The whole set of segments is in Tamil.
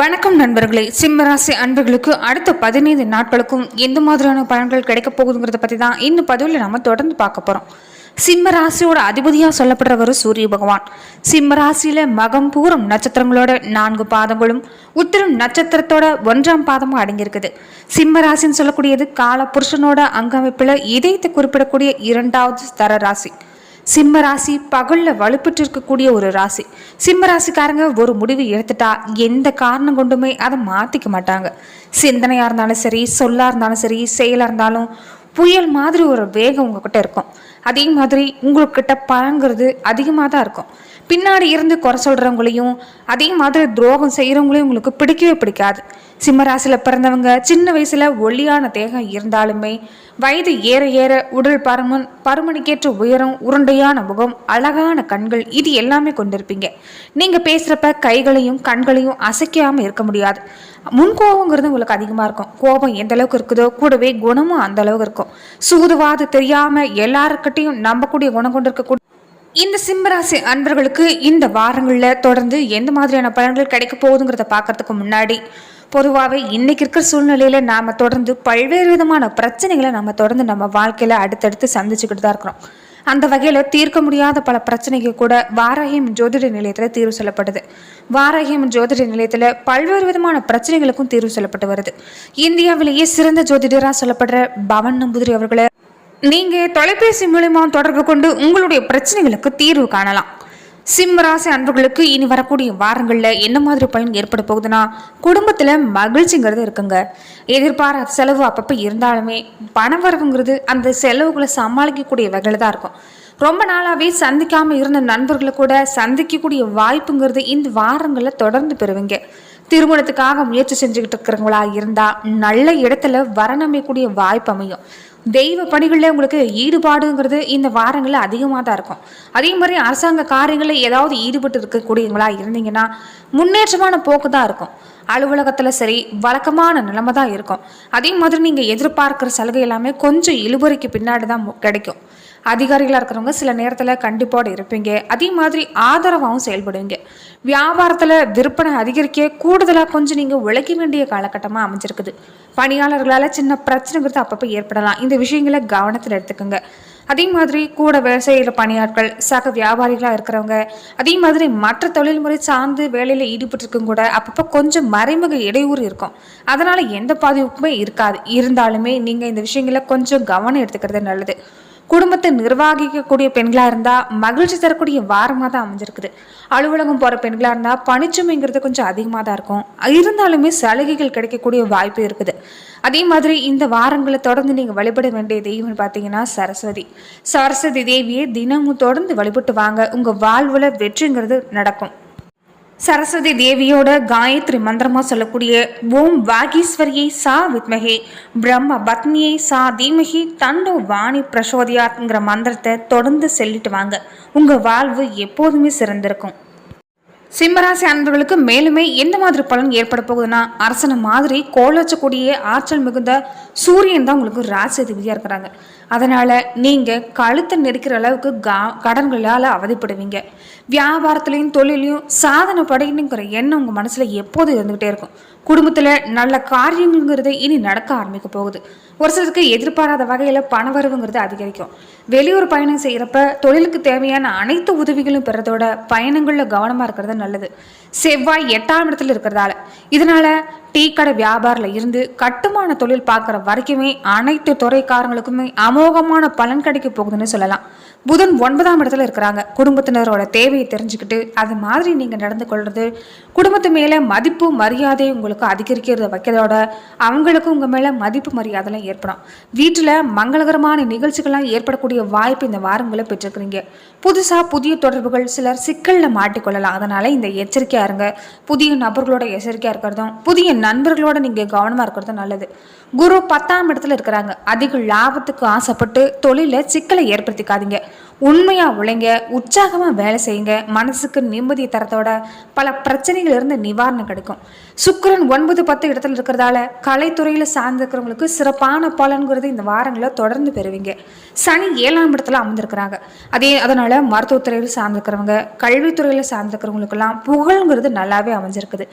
வணக்கம் நண்பர்களே. சிம்மராசி அன்பர்களுக்கு அடுத்த பதினைந்து நாட்களுக்கும் எந்த மாதிரியான பலன்கள் கிடைக்க போகுதுங்கிறத பற்றி தான் இந்த பதிவில் நம்ம தொடர்ந்து பார்க்க போகிறோம் சிம்ம ராசியோட அதிபதியாக சொல்லப்படுறவர் சூரிய பகவான். சிம்ம ராசியில மகம் பூரம் நட்சத்திரங்களோட நான்கு பாதங்களும் உத்திரம் நட்சத்திரத்தோட ஒன்றாம் பாதமும் அடங்கியிருக்குது. சிம்ம ராசின்னு சொல்லக்கூடியது கால புருஷனோட அங்கமைப்பில் இதயத்தை குறிப்பிடக்கூடிய இரண்டாவது ஸ்தர ராசி. சிம்ம ராசி பகல்ல வலுப்பெற்று இருக்கக்கூடிய ஒரு ராசி. சிம்ம ராசிக்காரங்க ஒரு முடிவு எடுத்துட்டா எந்த காரணம் கொண்டுமே அதை மாத்திக்க மாட்டாங்க. சிந்தனையா இருந்தாலும் சரி சொல்லா இருந்தாலும் சரி செயலா இருந்தாலும் புயல் மாதிரி ஒரு வேகம் உங்ககிட்ட இருக்கும். அதே மாதிரி உங்ககிட்ட பழங்கிறது அதிகமாக தான் இருக்கும். பின்னாடி இருந்து குறை சொல்கிறவங்களையும் அதே மாதிரி துரோகம் செய்கிறவங்களையும் உங்களுக்கு பிடிக்கவே பிடிக்காது. சிம்மராசியில் பிறந்தவங்க சின்ன வயசில் ஒல்லியான தேகம் இருந்தாலுமே வயது ஏற ஏற உடல் பருமன் பருமனுக்கேற்ற உயரம் உருண்டையான முகம் அழகான கண்கள் இது எல்லாமே கொண்டிருப்பீங்க. நீங்கள் பேசுகிறப்ப கைகளையும் கண்களையும் அசைக்காமல் இருக்க முடியாது. முன்கோபங்கிறது உங்களுக்கு அதிகமாக இருக்கும். கோபம் எந்த அளவுக்கு இருக்குதோ கூடவே குணமும் அந்த அளவுக்கு இருக்கும். சூதுவாது தெரியாமல் எல்லாருக்கிட்டையும் நம்பக்கூடிய குணம் கொண்டு இருக்கக்கூடிய இந்த சிம்மராசி அன்பர்களுக்கு இந்த வாரங்களில் தொடர்ந்து எந்த மாதிரியான பலன்கள் கிடைக்க போகுதுங்கிறத பார்க்கறதுக்கு முன்னாடி பொதுவாகவே இன்றைக்கி இருக்கிற சூழ்நிலையில் நாம் தொடர்ந்து பல்வேறு விதமான பிரச்சனைகளை நம்ம தொடர்ந்து நம்ம வாழ்க்கையில் அடுத்தடுத்து சந்திச்சுக்கிட்டு தான் இருக்கிறோம். அந்த வகையில் தீர்க்க முடியாத பல பிரச்சனைகள் கூட வாராகியம் ஜோதிட நிலையத்தில் தீர்வு சொல்லப்படுது. வாராகியம் ஜோதிட நிலையத்தில் பல்வேறு விதமான பிரச்சனைகளுக்கும் தீர்வு சொல்லப்பட்டு வருது. இந்தியாவிலேயே சிறந்த ஜோதிடராக சொல்லப்படுற பவன் நம்பூதிரி அவர்களை நீங்கள் தொலைபேசி மூலிமா தொடர்பு கொண்டு உங்களுடைய பிரச்சனைகளுக்கு தீர்வு காணலாம். சிம்மராசி அன்பர்களுக்கு இனி வரக்கூடிய வாரங்களில் என்ன மாதிரி பயன் ஏற்பட போகுதுன்னா குடும்பத்தில் மகிழ்ச்சிங்கிறது இருக்குங்க. எதிர்பாராத செலவு அப்பப்போ இருந்தாலுமே பணவரவுங்கிறது அந்த செலவுகளை சமாளிக்கக்கூடிய வகையில் தான் இருக்கும். ரொம்ப நாளாகவே சந்திக்காமல் இருந்த நண்பர்களை கூட சந்திக்கக்கூடிய வாய்ப்புங்கிறது இந்த வாரங்களில் தொடர்ந்து பெறுவீங்க. திருமணத்துக்காக முயற்சி செஞ்சுக்கிட்டு இருக்கிறவங்களா இருந்தால் நல்ல இடத்துல வரணமைக்கூடிய வாய்ப்பு அமையும். தெய்வ பணிகளில் உங்களுக்கு ஈடுபாடுங்கிறது இந்த வாரங்களில் அதிகமாக தான் இருக்கும். அதே மாதிரி அரசாங்க காரியங்களில் ஏதாவது ஈடுபட்டு இருக்கக்கூடியவங்களா இருந்தீங்கன்னா முன்னேற்றமான போக்கு தான் இருக்கும். அலுவலகத்தில் சரி வழக்கமான நிலைமை தான் இருக்கும். அதே மாதிரி நீங்கள் எதிர்பார்க்குற சலுகை எல்லாமே கொஞ்சம் இழுபறிக்கு பின்னாடி தான் கிடைக்கும். அதிகாரிகளாக இருக்கிறவங்க சில நேரத்தில் கண்டிப்போடு இருப்பீங்க. அதே மாதிரி ஆதரவாகவும் செயல்படுவீங்க. வியாபாரத்தில் விற்பனை அதிகரிக்க கூடுதலாக கொஞ்சம் நீங்கள் உழைக்க வேண்டிய காலகட்டமாக அமைஞ்சிருக்குது. பணியாளர்களால் சின்ன பிரச்சனைங்கிறது அப்பப்போ ஏற்படலாம். இந்த விஷயங்களை கவனத்தில் எடுத்துக்கோங்க. அதே மாதிரி கூட வேலை செய்கிற பணியாட்கள் சக வியாபாரிகளாக இருக்கிறவங்க அதே மாதிரி மற்ற தொழில்முறை சார்ந்து வேலையில் ஈடுபட்டிருக்கும் கூட அப்பப்போ கொஞ்சம் மறைமுக இடையூறு இருக்கும். அதனால் எந்த பாதிப்புமே இருக்காது. இருந்தாலுமே நீங்கள் இந்த விஷயங்களை கொஞ்சம் கவனம் எடுத்துக்கிறது நல்லது. குடும்பத்தை நிர்வகிக்கக்கூடிய பெண்களாக இருந்தால் மகிழ்ச்சி தரக்கூடிய வாரமாக தான் அமைஞ்சிருக்குது. அலுவலகம் போகிற பெண்களாக இருந்தால் பணிச்சுமைங்கிறது கொஞ்சம் அதிகமாக தான் இருக்கும். இருந்தாலுமே சலுகைகள் கிடைக்கக்கூடிய வாய்ப்பு இருக்குது. அதே மாதிரி இந்த வாரங்களை தொடர்ந்து நீங்கள் வழிபட வேண்டிய தெய்வம் பார்த்தீங்கன்னா சரஸ்வதி. சரஸ்வதி தேவியை தினமும் தொடர்ந்து வழிபட்டு வாங்க. உங்கள் வாழ்வில் வெற்றிங்கிறது நடக்கும். சரஸ்வதி தேவியோட காயத்ரி மந்திரமா சொல்லக்கூடிய ஓம் வாகீஸ்வரியை சா வித்மகே பிரம்ம பத்னியை சா தீமகி தண்டோ வாணி பிரசோதியாத்ங்கிற மந்திரத்தை தொடர்ந்து சொல்லிட்டு வாங்க. உங்க வாழ்வு எப்போதுமே சிறந்திருக்கும். சிம்மராசி அன்பர்களுக்கு மேலுமே எந்த மாதிரி பலன் ஏற்பட போகுதுன்னா அரசனை மாதிரி கோலச்சக்கூடிய ஆற்றல் மிகுந்த சூரியன் தான் உங்களுக்கு ராசி அதிபதியாக இருக்கிறாங்க. அதனால் நீங்கள் கழுத்தை நெரிக்கிற அளவுக்கு கா கடன்களால் அவதிப்படுவீங்க. வியாபாரத்துலேயும் தொழிலையும் சாதனை படையணுங்கிற எண்ணம் உங்கள் மனசில் எப்போதும் இருந்துகிட்டே இருக்கும். குடும்பத்தில் நல்ல காரியங்கிறது இனி நடக்க ஆரம்பிக்க போகுது. ஒரு சிலருக்கு எதிர்பாராத வகையில் பணவரவுங்கிறது அதிகரிக்கும். வெளியூர் பயணம் செய்கிறப்ப தொழிலுக்கு தேவையான அனைத்து உதவிகளும் பெறதோட பயணங்களில் கவனமாக இருக்கிறது நல்லது. செவ்வாய் எட்டாம் இடத்துல இருக்கிறதால. இதனால டீ கடை வியாபாரில் இருந்து கட்டுமான தொழில் பார்க்குற வரைக்குமே அனைத்து துறைக்காரங்களுக்குமே அமோகமான பலன் கிடைக்க போகுதுன்னு சொல்லலாம். புதன் ஒன்பதாம் இடத்துல இருக்கிறாங்க. குடும்பத்தினரோட தேவையை தெரிஞ்சுக்கிட்டு அது மாதிரி நீங்கள் நடந்து கொள்வது குடும்பத்து மேலே மதிப்பு மரியாதை உங்களுக்கு அதிகரிக்கிறத வைக்கிறதோட அவங்களுக்கு உங்கள் மேலே மதிப்பு மரியாதைலாம் ஏற்படும். வீட்டில் மங்களகரமான நிகழ்ச்சிகள்லாம் ஏற்படக்கூடிய வாய்ப்பு இந்த வாரங்களை பெற்றிருக்கிறீங்க. புதுசாக புதிய தொடர்புகள் சிலர் சிக்கலில் மாட்டிக்கொள்ளலாம். அதனால் இந்த எச்சரிக்கையாக இருங்க. புதிய நபர்களோட எச்சரிக்கையாக இருக்கிறதும் புதிய நண்பர்களோட நீங்கள் கவனமாக இருக்கிறது நல்லது. குரு பத்தாம் இடத்துல இருக்கிறாங்க. அதிக லாபத்துக்கு ஆசைப்பட்டு தொழிலில் சிக்கலை ஏற்படுத்திக்காதீங்க. உண்மையாக உழைங்க உற்சாகமாக வேலை செய்யுங்க. மனசுக்கு நிம்மதி தரத்தோட பல பிரச்சனைகள் இருந்து நிவாரணம் கிடைக்கும். சுக்கரன் ஒன்பது பத்து இடத்துல இருக்கிறதால கலைத்துறையில் சார்ந்திருக்கிறவங்களுக்கு சிறப்பான பலன்கிறது இந்த வாரங்களில் தொடர்ந்து பெறுவீங்க. சனி ஏழாம் இடத்துல அமர்ந்திருக்கிறாங்க. அதே அதனால் மருத்துவத்துறையில் சார்ந்திருக்கிறவங்க கல்வித்துறையில் சார்ந்திருக்கிறவங்களுக்கெல்லாம் புகழ்ங்கிறது நல்லாவே அமைஞ்சிருக்குது.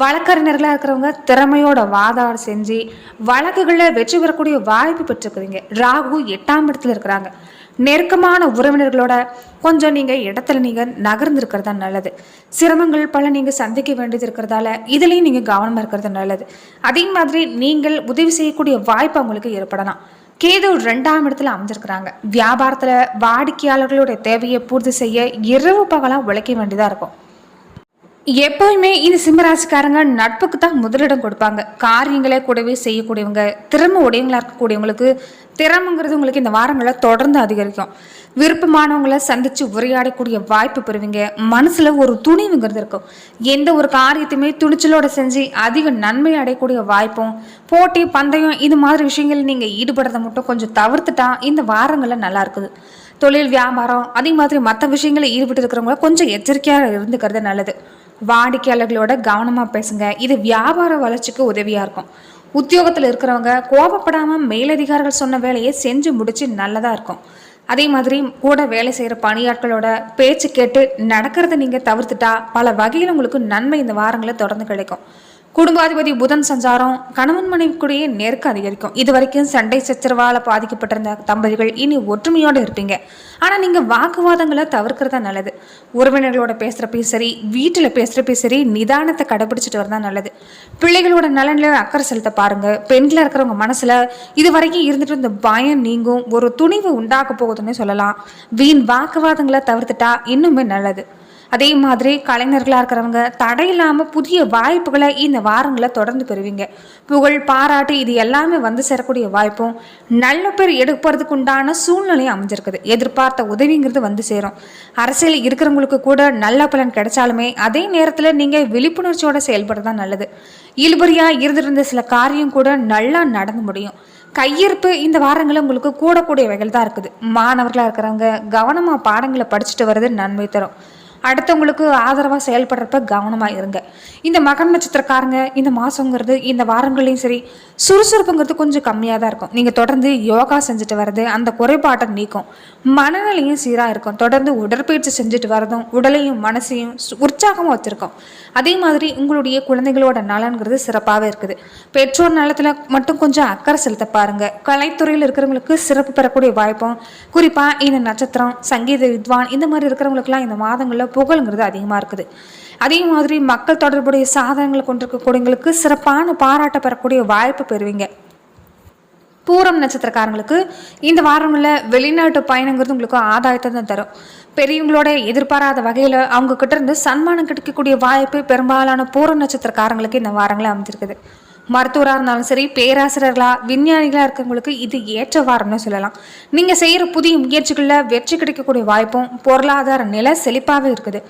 வழக்கறிஞர்களாக இருக்கிறவங்க திறமையோட வாதாடு செஞ்சு வழக்குகளில் வெற்றி பெறக்கூடிய வாய்ப்பு பெற்றுக்குறீங்க ராகு எட்டாம் இடத்துல இருக்கிறாங்க. நெருக்கமான உறவினர்களோட கொஞ்சம் நீங்கள் இடத்துல நீங்கள் நகர்ந்துருக்கிறது தான் நல்லது. சிரமங்கள் பல நீங்கள் சந்திக்க வேண்டியது இருக்கிறதால இதுலேயும் நீங்கள் கவனமாக இருக்கிறது நல்லது. அதே மாதிரி நீங்கள் உதவி செய்யக்கூடிய வாய்ப்பு அவங்களுக்கு ஏற்படலாம். கேது ரெண்டாம் இடத்துல அமைஞ்சிருக்கிறாங்க வியாபாரத்தில் வாடிக்கையாளர்களுடைய தேவையை பூர்த்தி செய்ய இரவு பகலாக உழைக்க வேண்டியதாக இருக்கும். எப்போயுமே இந்த சிம்மராசிக்காரங்க நட்புக்கு தான் முதலிடம் கொடுப்பாங்க. காரியங்களை கூடவே செய்யக்கூடியவங்க திறமை உடையவங்களாக இருக்கக்கூடியவங்களுக்கு திறமைங்கிறது உங்களுக்கு இந்த வாரங்களில் தொடர்ந்து அதிகரிக்கும். விருப்பமானவங்களை சந்திச்சு உரையாடக்கூடிய வாய்ப்பு பெறுவீங்க. மனசுல ஒரு துணிவுங்கிறது இருக்கும். எந்த ஒரு காரியத்தையுமே துணிச்சலோட செஞ்சு அதிக நன்மை அடையக்கூடிய வாய்ப்பும் போட்டி பந்தயம் இது மாதிரி விஷயங்கள் நீங்க ஈடுபடுறதை மட்டும் கொஞ்சம் தவிர்த்துட்டா இந்த வாரங்களில் நல்லா இருக்குது. தொழில் வியாபாரம் அதே மாதிரி மற்ற விஷயங்களில் ஈடுபட்டு இருக்கிறவங்க கொஞ்சம் எச்சரிக்கையாக இருந்துக்கிறது நல்லது. வாடிக்கையாளர்களோட கவனமாக பேசுங்க. இது வியாபார வளர்ச்சிக்கு உதவியாக இருக்கும். உத்தியோகத்தில் இருக்கிறவங்க கோபப்படாமல் மேலதிகாரிகள் சொன்ன வேலையை செஞ்சு முடிச்சு நல்லதாக இருக்கும். அதே மாதிரி கூட வேலை செய்கிற பணியாட்களோட பேச்சு கேட்டு நடக்கிறத நீங்கள் தவிர்த்துட்டா பல வகையில் உங்களுக்கு நன்மை இந்த வாரங்களில் தொடர்ந்து கிடைக்கும். குடும்பாதிபதி புதன் சஞ்சாரம் கணவன் மனைவிக்குடையே நெருக்க அதிகரிக்கும். இது வரைக்கும் சண்டை சச்சரவால பாதிக்கப்பட்டிருந்த தம்பதிகள் இனி ஒற்றுமையோடு இருப்பீங்க. ஆனால் நீங்கள் வாக்குவாதங்களை தவிர்க்கிறதா நல்லது. உறவினர்களோட பேசுகிறப்பையும் சரி வீட்டில் பேசுகிறப்பையும் சரி நிதானத்தை கடைபிடிச்சிட்டு வரதான் நல்லது. பிள்ளைகளோட நலனில் அக்கறை செலுத்த பாருங்கள் பெண்களில் இருக்கிறவங்க மனசில் இது வரைக்கும் இருந்துட்டு இருந்த பயம் நீங்கும். ஒரு துணிவு உண்டாக்க போகுதுன்னு சொல்லலாம். வீண் வாக்குவாதங்களை தவிர்த்துட்டா இன்னுமே நல்லது. அதே மாதிரி கலைஞர்களாக இருக்கிறவங்க தடையில்லாமல் புதிய வாய்ப்புகளை இந்த வாரங்களை தொடர்ந்து பெறுவீங்க. புகழ் பாராட்டு இது எல்லாமே வந்து சேரக்கூடிய வாய்ப்பும் நல்ல பேர் எடுப்பதுக்கு உண்டான சூழ்நிலையும் அமைஞ்சிருக்குது. எதிர்பார்த்த உதவிங்கிறது வந்து சேரும். அரசியல் இருக்கிறவங்களுக்கு கூட நல்ல பலன் கிடைச்சாலுமே அதே நேரத்தில் நீங்கள் விழிப்புணர்ச்சியோட செயல்படுறது தான் நல்லது. இழுபறியாக இருந்திருந்த சில காரியம் கூட நல்லா நடந்து முடியும். கையிருப்பு இந்த வாரங்களில் உங்களுக்கு கூடக்கூடிய வகையில் தான் இருக்குது. மாணவர்களாக இருக்கிறவங்க கவனமாக பாடங்களை படிச்சுட்டு வர்றது நன்மை தரும். அடுத்தவங்களுக்கு ஆதரவாக செயல்படுறப்ப கவனமாக இருங்க. இந்த மகன் நட்சத்திரக்காரங்க இந்த மாதங்கிறது இந்த வாரங்கள்லையும் சரி சுறுசுறுப்புங்கிறது கொஞ்சம் கம்மியாக தான் இருக்கும். நீங்கள் தொடர்ந்து யோகா செஞ்சுட்டு வர்றது அந்த குறைபாட்டை நீக்கும். மனநிலையும் சீராக இருக்கும். தொடர்ந்து உடற்பயிற்சி செஞ்சுட்டு வரதும் உடலையும் மனசையும் உற்சாகமாக வச்சுருக்கோம். அதே மாதிரி உங்களுடைய குழந்தைகளோட நலன்கிறது சிறப்பாகவே இருக்குது. பெற்றோர் நலத்தில் மட்டும் கொஞ்சம் அக்கறை செலுத்த பாருங்கள் கலைத்துறையில் இருக்கிறவங்களுக்கு சிறப்பு பெறக்கூடிய வாய்ப்பும் குறிப்பாக இந்த நட்சத்திரம் சங்கீத வித்வான் இந்த மாதிரி இருக்கிறவங்களுக்குலாம் இந்த மாதங்களில் புகழுங்கிறது அதிகமாக இருக்குது. அதே மாதிரி மக்கள் தொடர்புடைய சாதனங்களை கொண்டிருக்கக்கூடியவங்களுக்கு சிறப்பான பாராட்ட பெறக்கூடிய வாய்ப்பு பெறுவீங்க. பூரம் நட்சத்திரக்காரங்களுக்கு இந்த வாரங்களில் வெளிநாட்டு பயணங்கிறது உங்களுக்கு ஆதாயத்தை தான் தரும். பெரியவங்களோட எதிர்பாராத வகையில் அவங்க கிட்ட இருந்து சன்மானம் கிடைக்கக்கூடிய வாய்ப்பு பெரும்பாலான பூரம் நட்சத்திரக்காரங்களுக்கு இந்த வாரங்களில் அமைஞ்சிருக்குது. மருத்துவராக இருந்தாலும் சரி பேராசிரியர்களாக விஞ்ஞானிகளாக இருக்கவங்களுக்கு இது ஏற்ற வாரம்னு சொல்லலாம். நீங்கள் செய்கிற புதிய முயற்சிகளில் வெற்றி கிடைக்கக்கூடிய வாய்ப்பும் பொருளாதார நிலை செழிப்பாகவே இருக்குது.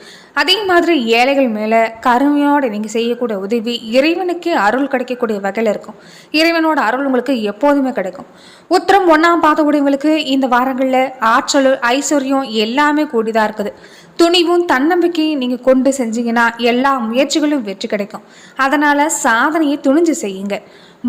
அதே மாதிரி ஏழைகள் மேலே கருமையோடு நீங்கள் செய்யக்கூடிய உதவி இறைவனுக்கே அருள் கிடைக்கக்கூடிய வகையில் இருக்கும். இறைவனோட அருள் உங்களுக்கு எப்போதுமே கிடைக்கும். உத்தரம் ஒன்றாம் பார்த்தக்கூடியவங்களுக்கு இந்த வாரங்களில் ஆற்றல் ஐஸ்வர்யம் எல்லாமே கூடிதான் இருக்குது. துணிவும் தன்னம்பிக்கையும் நீங்கள் கொண்டு செஞ்சீங்கன்னா எல்லா முயற்சிகளும் வெற்றி கிடைக்கும். அதனால் சாதனையை துணிஞ்சு செய்யுங்க.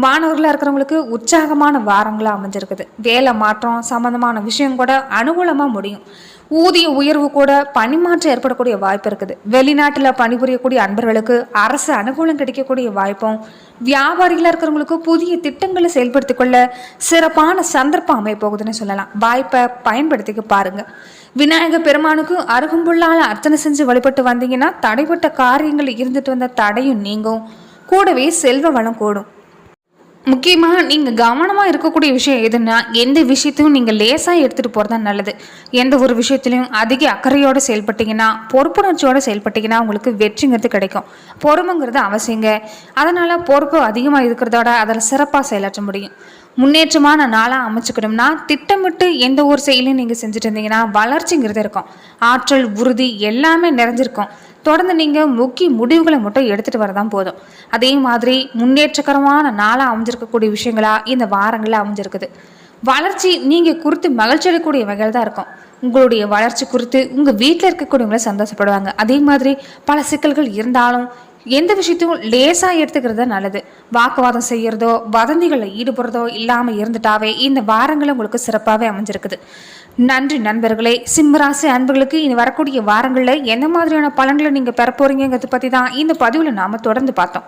மாணவர்களாக இருக்கிறவங்களுக்கு உற்சாகமான வாரங்களாக அமைஞ்சிருக்குது. வேலை மாற்றம் சம்மந்தமான விஷயம் கூட அனுகூலமாக முடியும். ஊதிய உயர்வு கூட பணிமாற்றம் ஏற்படக்கூடிய வாய்ப்பு இருக்குது. வெளிநாட்டில் பணிபுரியக்கூடிய அன்பர்களுக்கு அரசு அனுகூலம் கிடைக்கக்கூடிய வாய்ப்பும் வியாபாரிகளாக இருக்கிறவங்களுக்கு புதிய திட்டங்களை செயல்படுத்திக் கொள்ள சிறப்பான சந்தர்ப்பம் அமைய போகுதுன்னு சொல்லலாம். வாய்ப்பை பயன்படுத்திக்க பாருங்க. விநாயக பெருமானுக்கு அருகும்புள்ளால் அர்ச்சனை செஞ்சு வழிபட்டு வந்தீங்கன்னா தடைப்பட்ட காரியங்கள் இருந்துட்டு வந்த தடையும் நீங்கும். கூடவே செல்வ வளம் கூடும். முக்கியமாக நீங்கள் கவனமாக இருக்கக்கூடிய விஷயம் எதுன்னா எந்த விஷயத்தையும் நீங்கள் லேசாக எடுத்துகிட்டு போகிறது தான் நல்லது. எந்த ஒரு விஷயத்துலையும் அதிக அக்கறையோடு செயல்பட்டீங்கன்னா பொறுப்புணர்ச்சியோடு செயல்பட்டீங்கன்னா உங்களுக்கு வெற்றிங்கிறது கிடைக்கும். பொறுமைங்கிறது அவசியங்க. அதனால் பொறுப்பு அதிகமாக இருக்கிறதோட அதில் சிறப்பாக செயலாற்ற முடியும். முன்னேற்றமான நாளாக அமைச்சுக்கணும்னா திட்டமிட்டு எந்த ஒரு செயலையும் நீங்கள் செஞ்சுட்டு இருந்தீங்கன்னா வளர்ச்சிங்கிறது இருக்கும். ஆற்றல் உறுதி எல்லாமே நிறைஞ்சிருக்கும். தொடர்ந்து நீங்கள் முக்கிய முடிவுகளை மட்டும் எடுத்துகிட்டு வரதான் போதும். அதே மாதிரி முன்னேற்றகரமான நாளாக அமைஞ்சிருக்கக்கூடிய விஷயங்களா இந்த வாரங்களில் அமைஞ்சிருக்குது. வளர்ச்சி நீங்கள் குறித்து மகிழ்ச்சி அடையக்கூடிய வகையில் தான் இருக்கும். உங்களுடைய வளர்ச்சி குறித்து உங்கள் வீட்டில் இருக்கக்கூடியவங்கள சந்தோஷப்படுவாங்க. அதே மாதிரி பல சிக்கல்கள் இருந்தாலும் எந்த விஷயத்தையும் லேசாக எடுத்துக்கிறது நல்லது. வாக்குவாதம் செய்கிறதோ வதந்திகளில் ஈடுபடுறதோ இல்லாமல் இருந்துட்டாவே இந்த வாரங்கள் உங்களுக்கு சிறப்பாகவே அமைஞ்சிருக்குது. நன்றி நண்பர்களே. சிம்மராசி அன்பர்களுக்கு இனி வரக்கூடிய வாரங்களில் எந்த மாதிரியான பலன்களை நீங்கள் பெற பற்றி தான் இந்த பதிவில் நாம் தொடர்ந்து பார்த்தோம்.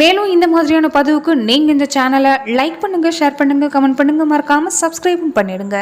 மேலும் இந்த மாதிரியான பதிவுக்கு நீங்கள் இந்த சேனலை லைக் பண்ணுங்கள் ஷேர் பண்ணுங்கள் கமெண்ட் பண்ணுங்கள் மறக்காமல் சப்ஸ்கிரைபும் பண்ணிடுங்க.